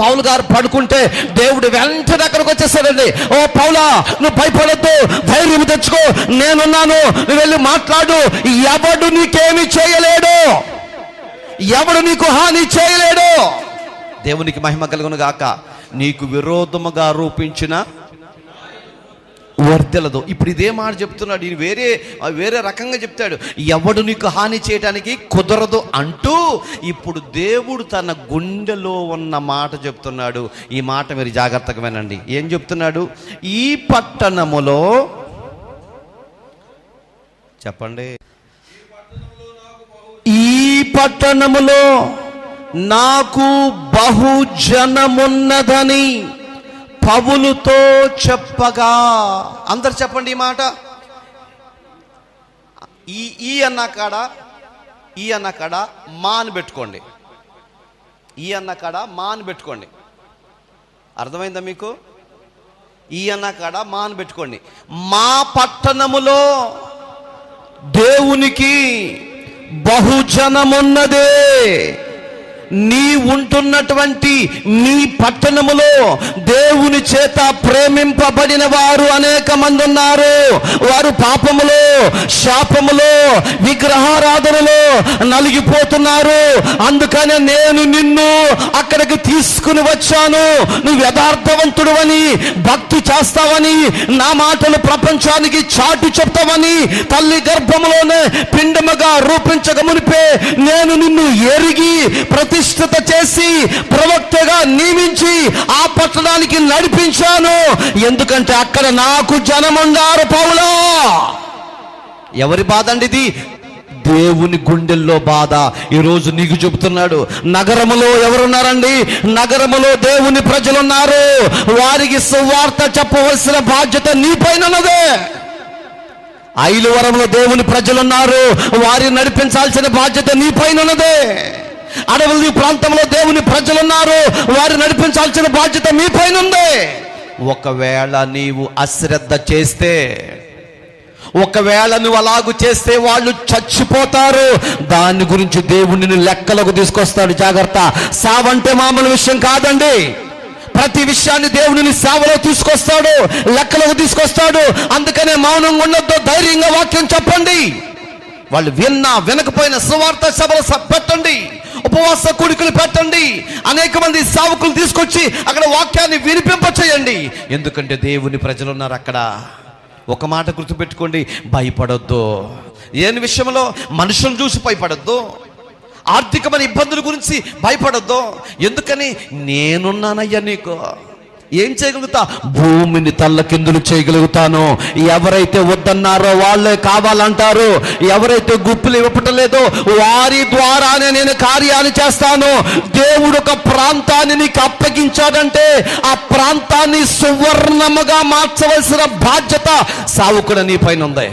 పౌలు గారు పడుకుంటే దేవుడు వెంటనే అక్కడికి వచ్చేసాడండి ఓ పౌలా నువ్వు భయపడద్దు ధైర్యం తెచ్చుకో నేనున్నాను నువ్వు వెళ్ళి మాట్లాడు. ఎవడు నీకేమి చేయలేడు. ఎవడు నీకు హాని చేయలేడు. దేవునికి మహిమ కలుగును గాక నీకు విరోధముగా రూపించిన వర్దెలదు ఇప్పుడు ఇదే మాట చెప్తున్నాడు. ఈయన వేరే వేరే రకంగా చెప్తాడు. ఎవడు నీకు హాని చేయడానికి కుదరదు అంటూ ఇప్పుడు దేవుడు తన గుండెలో ఉన్న మాట చెప్తున్నాడు. ఈ మాట మీరు జాగ్రత్తగా వినండి. ఏం చెప్తున్నాడు? ఈ పట్టణములో చెప్పండి. ఈ పట్టణములో నాకు బహుజనమున్నదని పవులుతో చెప్పగా. అందరు చెప్పండి ఈ మాట. ఈ ఈ అన్న కాడ ఈ అన్న కాడ మా అని పెట్టుకోండి. ఈ అన్న కాడ మా అని పెట్టుకోండి. అర్థమైందా మీకు? ఈ అన్న కాడ మా అని పెట్టుకోండి. మా పట్టణములో దేవునికి బహుజనమున్నదే. నీ ఉంటున్నటువంటి నీ పట్టణములో దేవుని చేత ప్రేమింపబడిన వారు అనేక మంది ఉన్నారు. వారు పాపములో శాపములో విగ్రహారాధనలో నలిగిపోతున్నారు. అందుకనే నేను నిన్ను అక్కడికి తీసుకుని వచ్చాను. నువ్వు యథార్థవంతుడు అని భక్తి చేస్తావని నా మాటలు ప్రపంచానికి చాటు చెప్తావని తల్లి గర్భములోనే పిండముగా రూపించక మునిపే నేను నిన్ను ఎరిగి ప్రతి ప్రతిష్ఠిత చేసి ప్రవక్తగా నియమించి ఆ పట్టణానికి నడిపించాను. ఎందుకంటే అక్కడ నాకు జనముండారు పౌలా. ఎవరి బాధ అండి ఇది? దేవుని గుండెల్లో బాధ. ఈరోజు నీకు చెబుతున్నాడు నగరములో ఎవరున్నారండి? నగరములో దేవుని ప్రజలున్నారు. వారికి సువార్త చెప్పవలసిన బాధ్యత నీ పైన ఐలువరంలో దేవుని ప్రజలున్నారు. వారిని నడిపించాల్సిన బాధ్యత నీ అడవుల ప్రాంతంలో దేవుని ప్రజలున్నారు. వారు నడిపించాల్సిన బాధ్యత మీ పైన ఉంది. ఒకవేళ నీవు అశ్రద్ధ చేస్తే ఒకవేళ నువ్వు అలాగు చేస్తే వాళ్ళు చచ్చిపోతారు. దాని గురించి దేవుడిని లెక్కలకు తీసుకొస్తాడు. జాగ్రత్త. సావంటే మామూలు విషయం కాదండి. ప్రతి విషయాన్ని దేవుడిని సేవలో తీసుకొస్తాడు లెక్కలకు తీసుకొస్తాడు. అందుకనే మౌనంగా ఉండొద్దు ధైర్యంగా వాక్యం చెప్పండి. వాళ్ళు విన్నా వినకపోయిన సువార్త సభలు పెట్టండి. ఉపవాస కూడికలు పెట్టండి. అనేక మంది సావుకులు తీసుకొచ్చి అక్కడ వాక్యాన్ని వినిపింప చేయండి ఎందుకంటే దేవుని ప్రజలు ఉన్నారు అక్కడ. ఒక మాట గుర్తుపెట్టుకోండి భయపడొద్దు. ఏని విషయంలో మనుషులను చూసి భయపడొద్దు. ఆర్థికమైన ఇబ్బందుల గురించి భయపడొద్దు. ఎందుకని? నేనున్నానయ్యా నీకు. ఏం చేయగలుగుతా? భూమిని తల్లకిందులు చేయగలుగుతాను. ఎవరైతే వద్దన్నారో వాళ్ళే కావాలంటారు. ఎవరైతే గుప్పులు ఇవ్వటలేదో వారి ద్వారానే నేను కార్యాలు చేస్తాను. దేవుడు ఒక ప్రాంతాన్ని నీకు అప్పగించాడంటే ఆ ప్రాంతాన్ని సువర్ణముగా మార్చవలసిన బాధ్యత సావుకుడ నీ పైన ఉంది.